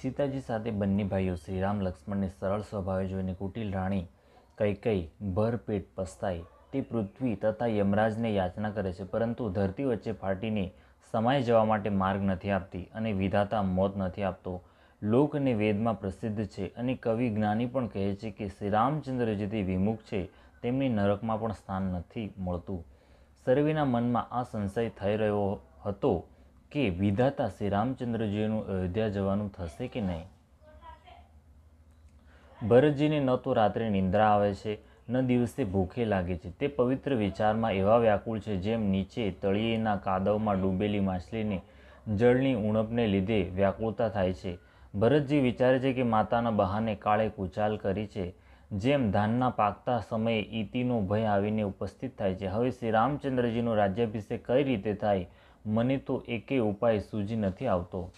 સીતાજી સાથે બંને ભાઈઓ શ્રીરામ, લક્ષ્મણને સરળ સ્વભાવે જોઈને કુટિલ રાણી કૈકેયી ભરપેટ પસ્તાઈ. તે પૃથ્વી તથા યમરાજને યાચના કરે છે, પરંતુ ધરતી વચ્ચે ફાટીને સમાઈ જવા માટે માર્ગ નથી આપતી અને વિધાતા મોત નથી આપતો. લોક અને વેદમાં પ્રસિદ્ધ છે અને કવિ જ્ઞાની પણ કહે છે કે શ્રી રામચંદ્ર જેથી વિમુખ છે, તેમને નરકમાં પણ સ્થાન નથી મળતું. સર્વેના મનમાં આ સંશય થઈ રહ્યો હતો. કે વિધાતા શ્રી રામચંદ્રજીનું અયોધ્યા જવાનું થશે કે નહીં? ભરતજીને ન તો રાત્રે નિંદ્રા આવે છે, ન દિવસે ભૂખે લાગે છે. તે પવિત્ર વિચારમાં એવા વ્યાકુળ છે, જેમ નીચે તળિયેના કાદવમાં ડૂબેલી માછલીને જળની ઉણપને લીધે વ્યાકુળતા થાય છે. ભરતજી વિચારે છે કે માતાના બહાને કાળે કુચાલ કરી છે, જેમ ધાનના પાકતા સમયે ઈતિનો ભય આવીને ઉપસ્થિત થાય છે. હવે શ્રી રામચંદ્રજીનો રાજ્યાભિષેક કઈ રીતે થાય? મને તો એકે ઉપાય સૂજી નથી આવતો.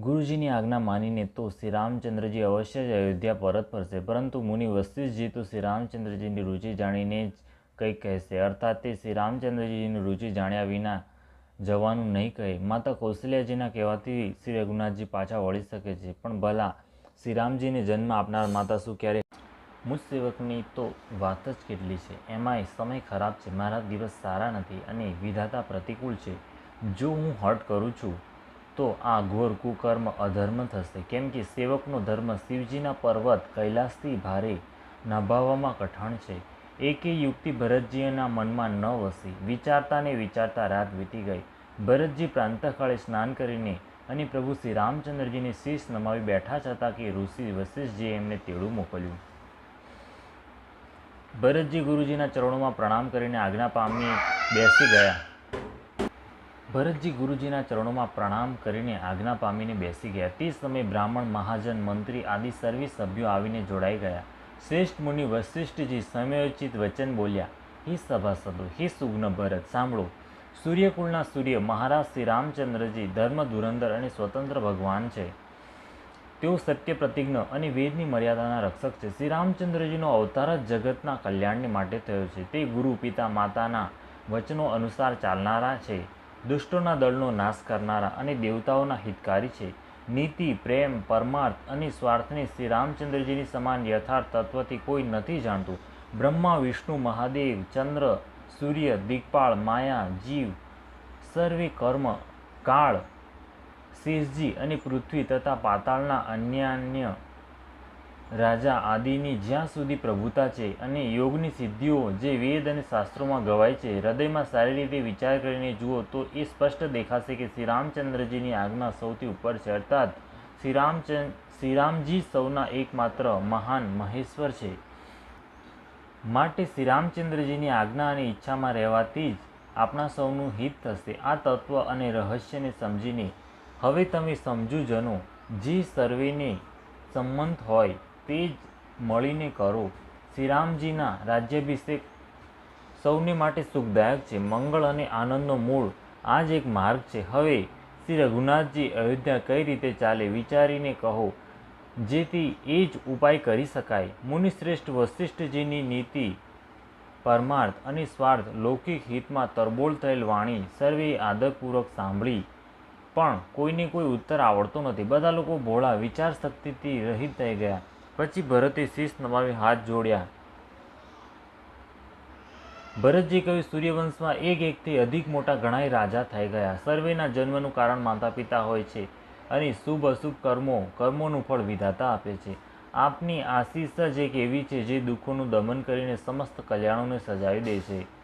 ગુરુજીની આજ્ઞા માનીને તો શ્રી રામચંદ્રજી અવશ્ય જ અયોધ્યા પરત ફરશે. પરંતુ મુનિ વશિષ્ઠજી તો શ્રી રામચંદ્રજીની રુચિ જાણીને જ કંઈક કહેશે. અર્થાત તે શ્રી રામચંદ્રજીની રુચિ જાણ્યા વિના જવાનું નહીં કહે. માતા કૌશલ્યાજીના કહેવાથી શ્રી રઘુનાથજી પાછા વળી શકે છે. પણ ભલા શ્રીરામજીને જન્મ આપનાર માતા શું ક્યારે મુજ સેવકની તો વાત જ કેટલી છે. એમાંય સમય ખરાબ છે. મારા દિવસ સારા નથી અને વિધાતા પ્રતિકૂળ છે. જો હું હર્ટ કરું છું, તો આ ઘોર કુકર્મ અધર્મ થશે. કેમ કે સેવકનો ધર્મ શિવજીના પર્વત કૈલાસથી ભારે નભાવવામાં કઠણ છે. એકે યુક્તિ ભરતજીના મનમાં ન વસી. વિચારતા ને વિચારતા રાત વીતી ગઈ. ભરતજી પ્રાંતકાળે સ્નાન કરીને અને પ્રભુ શ્રી રામચંદ્રજીને શીશ નમાવી બેઠા હતા કે ઋષિ વશિષ્ઠજીએ એમને તેડું મોકલ્યું. ભરતજી ગુરુજીના ચરણોમાં પ્રણામ કરીને આજ્ઞા પામી બેસી ગયા. ભરતજી ગુરુજીના ચરણોમાં પ્રણામ કરીને આજ્ઞા પામીને બેસી ગયા. તે સમયે બ્રાહ્મણ, મહાજન, મંત્રી આદિ સર્વે સભ્યો આવીને જોડાઈ ગયા. શ્રેષ્ઠ મુનિ વશિષ્ઠજી સમયોચિત વચન બોલ્યા, હે સભાસદો, હે સુગ્ન ભરત, સાંભળો. સૂર્યકુળના સૂર્ય મહારાજ શ્રી રામચંદ્રજી ધર્મ, ધુરંધર અને સ્વતંત્ર ભગવાન છે. તેઓ સત્ય પ્રતિજ્ઞ અને વેદની મર્યાદાના રક્ષક છે. શ્રી રામચંદ્રજીનો અવતાર જ જગતના કલ્યાણને માટે થયો છે. તે ગુરુ, પિતા, માતાના વચનો અનુસાર ચાલનારા છે. દુષ્ટોના દળનો નાશ કરનારા અને દેવતાઓના હિતકારી છે. નીતિ, પ્રેમ, પરમાર્થ અને સ્વાર્થને શ્રી રામચંદ્રજીની સમાન યથાર્થ તત્વથી કોઈ નથી જાણતું. બ્રહ્મા, વિષ્ણુ, મહાદેવ, ચંદ્ર, સૂર્ય, દિગપાળ, માયા, જીવ, સર્વે કર્મ, કાળ શેષજી અને પૃથ્વી તથા પાતાળના અન્ય અન્ય રાજા આદિની જ્યાં સુધી પ્રભુતા છે અને યોગની સિદ્ધિઓ જે વેદ અને શાસ્ત્રોમાં ગવાય છે, હૃદયમાં સારી રીતે વિચાર કરીને જુઓ તો એ સ્પષ્ટ દેખાશે કે શ્રી રામચંદ્રજીની આજ્ઞા સૌથી ઉપર છે. અર્થાત શ્રી રામચંદ શ્રીરામજી સૌના એકમાત્ર મહાન મહેશ્વર છે. માટે શ્રી રામચંદ્રજીની આજ્ઞા અને ઈચ્છામાં રહેવાથી જ આપણા સૌનું હિત થશે. આ તત્વ અને રહસ્યને સમજીને હવે તમે સમજુ જનો, જે સર્વેને સંમત હોય તે જ મળીને કરો. શ્રીરામજીના રાજ્યાભિષેક સૌને માટે સુખદાયક છે. મંગળ અને આનંદનો મૂળ આ જ એક માર્ગ છે. હવે શ્રી રઘુનાથજી અયોધ્યા કઈ રીતે ચાલે વિચારીને કહો. જેથી એ જ ઉપાય કરી શકાય. મુનિશ્રેષ્ઠ વશિષ્ઠજીની નીતિ, પરમાર્થ અને સ્વાર્થ, લૌકિક હિતમાં તરબોળ થયેલ વાણી સર્વે આદરપૂર્વક સાંભળી. પણ કોઈને કોઈ ઉત્તર આવડતો નથી. બધા લોકો ભોળા વિચાર શક્તિથી રહિત થઈ ગયા. પછી ભરતે શીશ નમાવી હાથ જોડ્યા. ભરતજી કહ્યું, સૂર્યવંશમાં એક એકથી અધિક મોટા ઘણાય રાજા થઈ ગયા. સર્વેના જન્મનું કારણ માતા પિતા હોય છે અને શુભ અશુભ કર્મો, કર્મોનું ફળ વિધાતા આપે છે. આપની આશીષ જ એક એવી છે જે દુઃખોનું દમન કરીને સમસ્ત કલ્યાણોને સજાવી દે છે.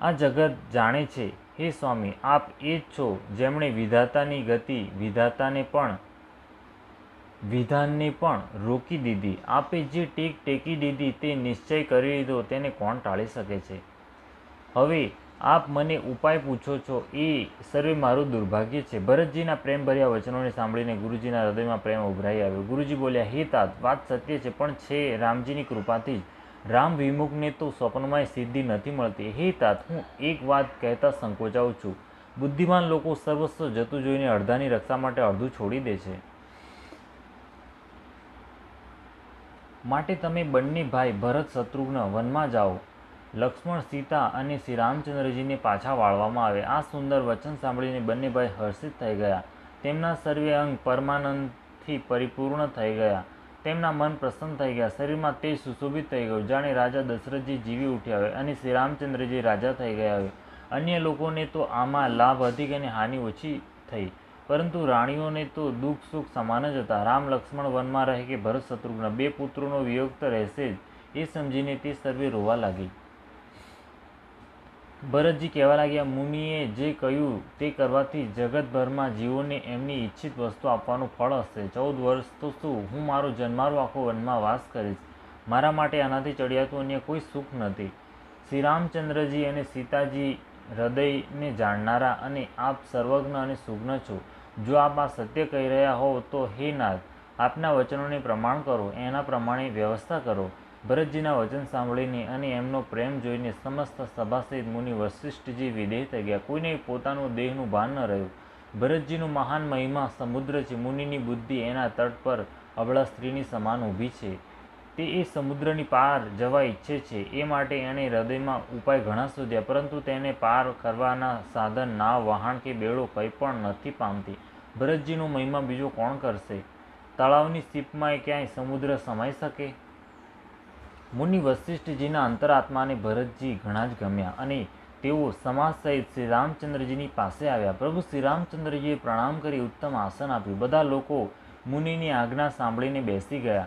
આ જગત જાણે છે, હે સ્વામી, આપ એ જ છો જેમણે વિધાતાની ગતિ વિધાતાને પણ, વિધાનને પણ રોકી દીધી. આપે જે ટેક ટેકી દીધી તે નિશ્ચય કરી લીધો, તેને કોણ ટાળી શકે છે? હવે આપ મને ઉપાય પૂછો છો. એ સર્વે મારું દુર્ભાગ્ય છે. ભરતજીના પ્રેમભર્યા વચનોને સાંભળીને ગુરુજીના હૃદયમાં પ્રેમ ઉભરાઈ આવ્યો. ગુરુજી બોલ્યા, હે તાત, વાત સત્ય છે, પણ છે રામજીની કૃપાથી જ. રામ વિમુખને તો સ્વપ્નમાંય સિદ્ધિ નથી મળતી. હે તાત, હું એક વાત કહેતા સંકોચાઉં છું. બુદ્ધિમાન લોકો સર્વસ્વ જતું જોઈને અડધાની રક્ષા માટે અડધું છોડી દે છે. માટે તમે બંને ભાઈ ભરત શત્રુઘ્ન વનમાં જાઓ. લક્ષ્મણ, સીતા અને શ્રી રામચંદ્રજીને પાછા વાળવામાં આવે. આ સુંદર વચન સાંભળીને બંને ભાઈ હર્ષિત થઈ ગયા. તેમના સર્વે અંગ પરમાનંદથી પરિપૂર્ણ થઈ ગયા. તેમના મન પ્રસન્ન થઈ ગયા. શરીરમાં તેજ સુશોભિત થઈ ગયું. જાણે રાજા દશરથજી જીવી ઉઠ્યા હોય અને શ્રી રામચંદ્રજી રાજા થઈ ગયા હોય. અન્ય લોકોને તો આમાં લાભ અધિક અને હાનિ ઓછી થઈ. પરંતુ રાણીઓને તો દુઃખ સુખ સમાન જ હતા. રામ લક્ષ્મણ વનમાં રહે કે ભરત શત્રુઘ્ન, બે પુત્રોનો વિયોગ તો રહેશે જ. એ સમજીને તે સર્વે રોવા લાગી. ભરતજી કહેવા લાગ્યા, મુનિએ જે કહ્યું તે કરવાથી જગતભરમાં જીવોને એમની ઈચ્છિત વસ્તુ આપવાનું ફળ હશે. ચૌદ વર્ષ તો શું? હું મારો જન્મારો આખો વનમાં વાસ કરીશ. મારા માટે આનાથી ચડિયાતું અન્ય કોઈ સુખ નથી. શ્રી રામચંદ્રજી અને સીતાજી હૃદયને જાણનારા અને આપ સર્વજ્ઞ અને સુજ્ઞ છો. જો આપ આ સત્ય કહી રહ્યા હોવ તો હે નાથ, આપના વચનોને પ્રમાણ કરો, એના પ્રમાણે વ્યવસ્થા કરો. ભરતજીના વચન સાંભળીને અને એમનો પ્રેમ જોઈને સમસ્ત સભાસહિત મુનિ વશિષ્ઠજી વિદેહ થઈ ગયા. કોઈને પોતાનું દેહનું ભાન ન રહ્યું. ભરતજીનું મહાન મહિમા સમુદ્ર છે. મુનિની બુદ્ધિ એના તટ પર અબળા સ્ત્રીની સમાન ઊભી છે. તે એ સમુદ્રની પાર જવા ઈચ્છે છે. એ માટે એણે હૃદયમાં ઉપાય ઘણા શોધ્યા, પરંતુ તેને પાર કરવાના સાધન ના વહાણ કે બેડો કંઈ પણ નથી પામતી. ભરતજીનો મહિમા બીજો કોણ કરશે? તળાવની સીપમાં ક્યાંય સમુદ્ર સમાઈ શકે? મુનિ વશિષ્ઠજીના અંતરાત્માને ભરતજી ઘણા જ ગમ્યા અને તેઓ સમાજ સહિત શ્રી રામચંદ્રજીની પાસે આવ્યા. પ્રભુ શ્રી રામચંદ્રજીએ પ્રણામ કરી ઉત્તમ આસન આપ્યું. બધા લોકો મુનિની આજ્ઞા સાંભળીને બેસી ગયા.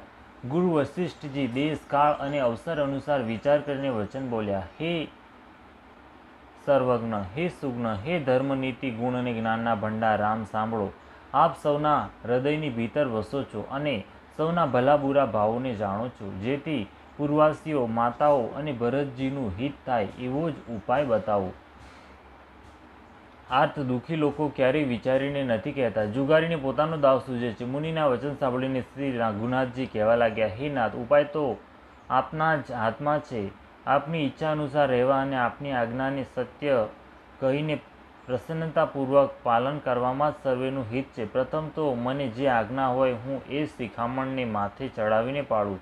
ગુરુ વશિષ્ઠજી દેશ, કાળ અને અવસર અનુસાર વિચાર કરીને વચન બોલ્યા, હે સર્વજ્ઞ, હે સુજ્ઞ, હે ધર્મનીતિ, ગુણ અને જ્ઞાનના ભંડાર, રામ સાંભળો. આપ સૌના હૃદયની ભીતર વસો છો અને સૌના ભલા બુરા ભાવોને જાણો છો. જેથી પૂર્વાસીઓ, માતાઓ અને ભરતજીનું હિત થાય એવો જ ઉપાય બતાવો. આર્થ દુઃખી લોકો ક્યારેય વિચારીને નથી કહેતા. જુગારીને પોતાનો દાવ સૂજે છે. મુનિના વચન સાંભળીને શ્રી રઘુનાથજી કહેવા લાગ્યા, હે નાથ, ઉપાય તો આપના જ હાથમાં છે. આપની ઈચ્છા અનુસાર રહેવા અને આપની આજ્ઞાને સત્ય કહીને પ્રસન્નતાપૂર્વક પાલન કરવામાં જ સર્વેનું હિત છે. પ્રથમ તો મને જે આજ્ઞા હોય હું એ શિખામણને માથે ચડાવીને પાડું.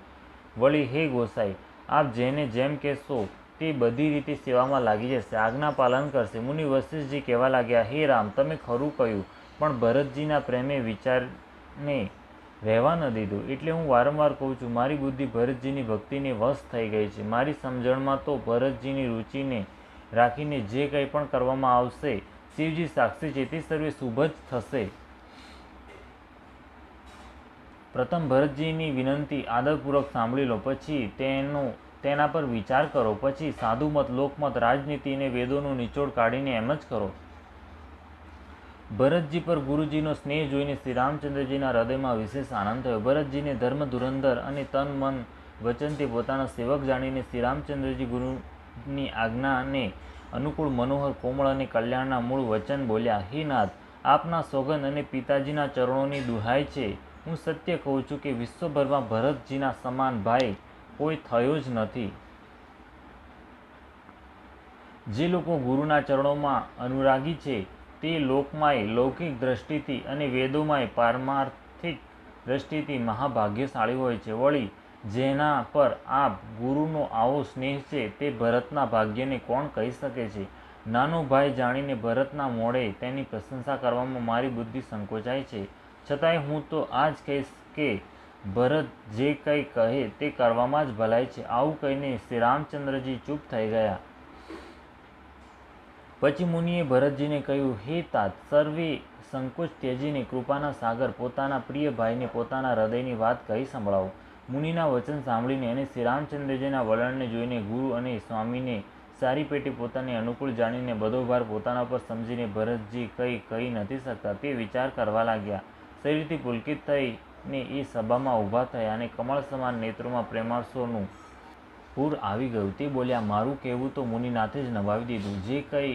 વળી, હે ગોસાઈ, આપ જેને જેમ કહેશો તે બધી રીતે સેવામાં લાગી જશે. આજ્ઞા પાલન કરશે. મુનિ વશિષ્ઠજી કહેવા લાગ્યા, હે રામ, તમે ખરું કહ્યું, પણ ભરતજીના પ્રેમે વિચારને રહેવા ન દીધું. એટલે હું વારંવાર કહું છું, મારી બુદ્ધિ ભરતજીની ભક્તિને વશ થઈ ગઈ છે. મારી સમજણમાં તો ભરતજીની રુચિને રાખીને જે કંઈ પણ કરવામાં આવશે, શિવજી સાક્ષી છે, તે સર્વે શુભ જ થશે. પ્રથમ ભરતજીની વિનંતી આદરપૂર્વક સાંભળી લો, પછી તેનો, તેના પર વિચાર કરો, પછી સાધુમત, લોકમત રાજનીતિને વેદોનું નિચોડ કાઢીને એમ જ કરો. ભરતજી પર ગુરુજીનો સ્નેહ જોઈને શ્રી રામચંદ્રજીના હૃદયમાં વિશેષ આનંદ થયો. ભરતજીને ધર્મ, ધુરંધર અને તન, મન વચનથી પોતાના સેવક જાણીને શ્રી રામચંદ્રજી ગુરુની આજ્ઞાને અનુકૂળ, મનોહર, કોમળ અને કલ્યાણના મૂળ વચન બોલ્યા, હે નાથ, આપના સોગંદ અને પિતાજીના ચરણોની દુહાય છે. હું સત્ય કહું છું કે વિશ્વભરમાં ભરતજીના સમાન ભાઈ કોઈ થયો જ નથી. જે લોકો ગુરુના ચરણોમાં અનુરાગી છે, તે લોકમાંય લૌકિક દ્રષ્ટિથી અને વેદોમાંય પારમાર્થિક દ્રષ્ટિથી મહાભાગ્યશાળી હોય છે. વળી, જેના પર આ ગુરુનો આવો સ્નેહ છે, તે ભરતના ભાગ્યને કોણ કહી શકે છે? નાનો ભાઈ જાણીને ભરતના મોડે તેની પ્રશંસા કરવામાં મારી બુદ્ધિ સંકોચાય છે. છતાંય હું તો આ જ કહીશ કે ભરત જે કંઈ કહે તે કરવામાં જ ભલાઈ છે. આવું કહીને શ્રી રામચંદ્રજી ચૂપ થઈ ગયા. પછી મુનિએ ભરતજીને કહ્યું, હે તાત, સર્વે સંકોચ ત્યજીને કૃપાના સાગર પોતાના પ્રિય ભાઈને પોતાના હૃદયની વાત કહી સંભળાવો. મુનિના વચન સાંભળીને અને શ્રી રામચંદ્રજીના વલણને જોઈને ગુરુ અને સ્વામીને સારી પેટી પોતાને અનુકૂળ જાણીને બધો ભાર પોતાના પર સમજીને ભરતજી કંઈ કહી નથી શકતા તે વિચાર કરવા લાગ્યા. શરીરથી પુલકિત થઈને એ સભામાં ઊભા થયા અને કમળ સમાન નેત્રોમાં પ્રેમાર્શોનું પૂર આવી ગયું. તે બોલ્યા, મારું કહેવું તો મુનિનાથે જ નભાવી દીધું. જે કંઈ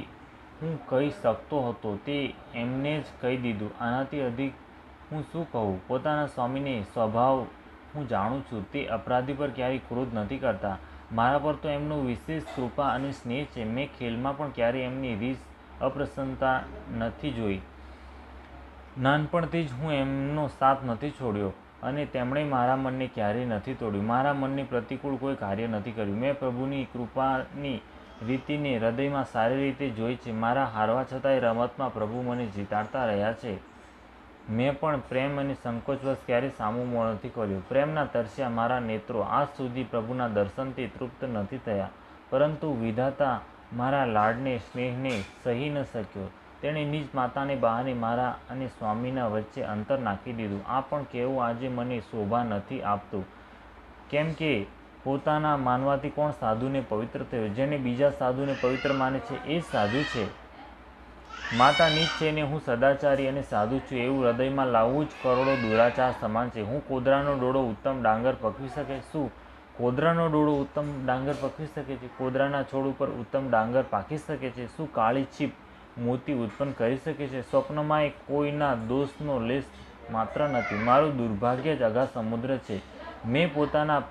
હું કહી શકતો હતો તે એમને જ કહી દીધું. આનાથી અધિક હું શું કહું? પોતાના સ્વામીને સ્વભાવ હું જાણું છું. તે અપરાધી પર ક્યારેય ક્રોધ નથી કરતા. મારા પર તો એમનો વિશેષ કૃપા અને સ્નેહ છે. મેં ખેલમાં પણ ક્યારેય એમની રીસ અપ્રસન્નતા નથી જોઈ. નાનપણથી જ હું એમનો સાથ નથી છોડ્યો અને તેમણે મારા મનને ક્યારેય નથી તોડ્યું. મારા મનને પ્રતિકૂળ કોઈ કાર્ય નથી કર્યું. મેં પ્રભુની કૃપાની રીતિને હૃદયમાં સારી રીતે જોઈ છે. મારા હારવા છતાંય રમતમાં પ્રભુ મને જીતાડતા રહ્યા છે. મેં પણ પ્રેમ અને સંકોચવશ ક્યારેય સામું નથી કર્યું. પ્રેમના તરસ્યા મારા નેત્રો આજ સુધી પ્રભુના દર્શનથી તૃપ્ત નથી થયા, પરંતુ વિધાતા મારા લાડને, સ્નેહને સહી ન શક્યો. તેણે નિજ માતાને બહાને મારા અને સ્વામીના વચ્ચે અંતર નાખી દીધું. આ પણ કહેવું આજે મને શોભા નથી આપતું. કેમ કે પોતાના માનવાથી કોણ સાધુને પવિત્ર થયો? જેને બીજા સાધુને પવિત્ર માને છે, એ સાધુ છે. માતા નીચ છે ને હું સદાચારી અને સાધુ છું. એવું હૃદયમાં લાવવું જ કરોડો દુરાચાર સમાન છે. હું કોદરાનો ડોળો ઉત્તમ ડાંગર પકવી શકે? શું કોદરાનો ડોળો ઉત્તમ ડાંગર પકવી શકે છે? કોદરાના છોડ ઉપર ઉત્તમ ડાંગર પાકી શકે છે? શું કાળી છીપ મોતી ઉત્પન્ન કરી શકે છે. સ્વપ્નમાં એ કોઈના દોષનો લેશ માત્ર નથી. મારું દુર્ભાગ્ય જ અઘા સમુદ્ર છે. મેં પોતાના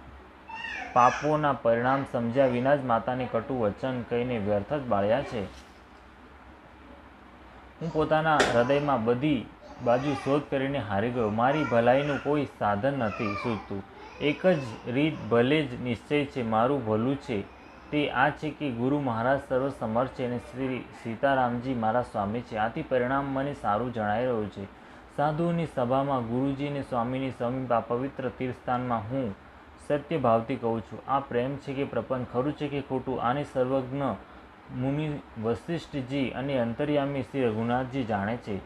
પાપોના પરિણામ સમજ્યા વિના જ માતાને કટુ વચન કહીને વ્યર્થ જ બાળ્યા છે. હું પોતાના હૃદયમાં બધી બાજુ શોધ કરીને હારી ગયો. મારી ભલાઈનું કોઈ સાધન નથી. સૂચતું એક જ રીત ભલે જ નિશ્ચય છે. મારું ભલું છે. તે આ છે કે ગુરુ મહારાજ સર્વ સમર્થ છે અને શ્રી સીતારામજી મારા સ્વામી છે. આથી પરિણામ મને સારું જણાઈ રહ્યું છે. સાધુઓની સભામાં ગુરુજી અને સ્વામીની સમીપ આ પવિત્ર તીર્થસ્થાનમાં હું સત્ય ભાવથી કહું છું. આ પ્રેમ છે કે પ્રપંચ ખરું છે કે ખોટું? આને સર્વજ્ઞ મુનિ વશિષ્ઠજી અને અંતર્યામી શ્રી રઘુનાથજી જાણે છે.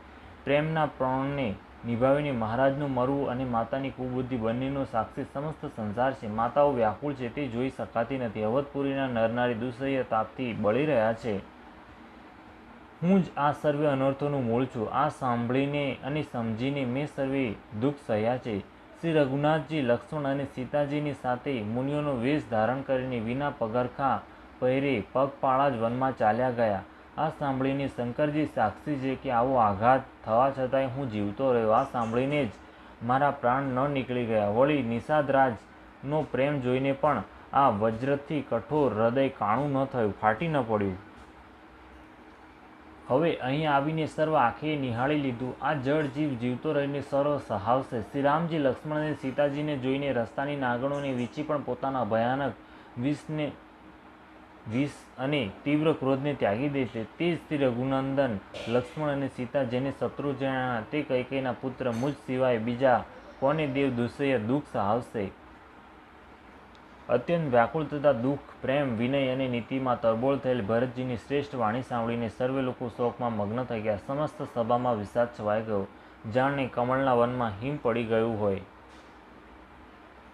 પ્રેમના પ્રાણને નિભાવીને મહારાજનું મરવું અને માતાની કુબુદ્ધિ બંનેનો સાક્ષી સમસ્ત સંસાર છે. માતાઓ વ્યાકુળ છે તે જોઈ શકાતી નથી. અવધપુરીના નરનારી દુસહ્ય તાપથી બળી રહ્યા છે. હું જ આ સર્વે અનર્થોનું મૂળ છું. આ સાંભળીને અને સમજીને મેં સર્વે દુઃખ સહ્યા છે. શ્રી રઘુનાથજી, લક્ષ્મણ અને સીતાજીની સાથે મુનિઓનો વેશ ધારણ કરીને વિના પગરખા પહેરે પગપાળા જ વનમાં ચાલ્યા ગયા. આ સાંભળીને શંકરજી સાક્ષી છે કે આવો આઘાત થવા છતાંય હું જીવતો રહ્યો. આ સાંભળીને જ મારા પ્રાણ ન નીકળી ગયા. વળી નિષાદરાજનો પ્રેમ જોઈને પણ આ વજ્રથી કઠોર હૃદય કાણું ન થયું, ફાટી ન પડ્યું. હવે અહીં આવીને સર્વ આંખે નિહાળી લીધું. આ જળ જીવ જીવતો રહીને સર્વ સહાવશે. શ્રીરામજી લક્ષ્મણ અને સીતાજીને જોઈને રસ્તાની નાગણોને વીંચી પણ પોતાના ભયાનક વિષને વિષ અને તીવ્ર ક્રોધને ત્યાગી દેશે તે શ્રી રઘુનંદન, લક્ષ્મણ અને સીતા જેને શત્રુ જણાયા, તે કૈકેયના પુત્ર મુજ સિવાય બીજા કોને દેવ દુસય દુઃખ સહાવશે? અત્યંત વ્યાકુળ તથા દુઃખ, પ્રેમ, વિનય અને નીતિમાં તરબોળ થયેલ ભરતજીની શ્રેષ્ઠ વાણી સાંભળીને સર્વે લોકો શોકમાં મગ્ન થઈ ગયા. સમસ્ત સભામાં વિષાદ છવાઈ ગયો. જાણે કમળના વનમાં હિમ પડી ગયું હોય.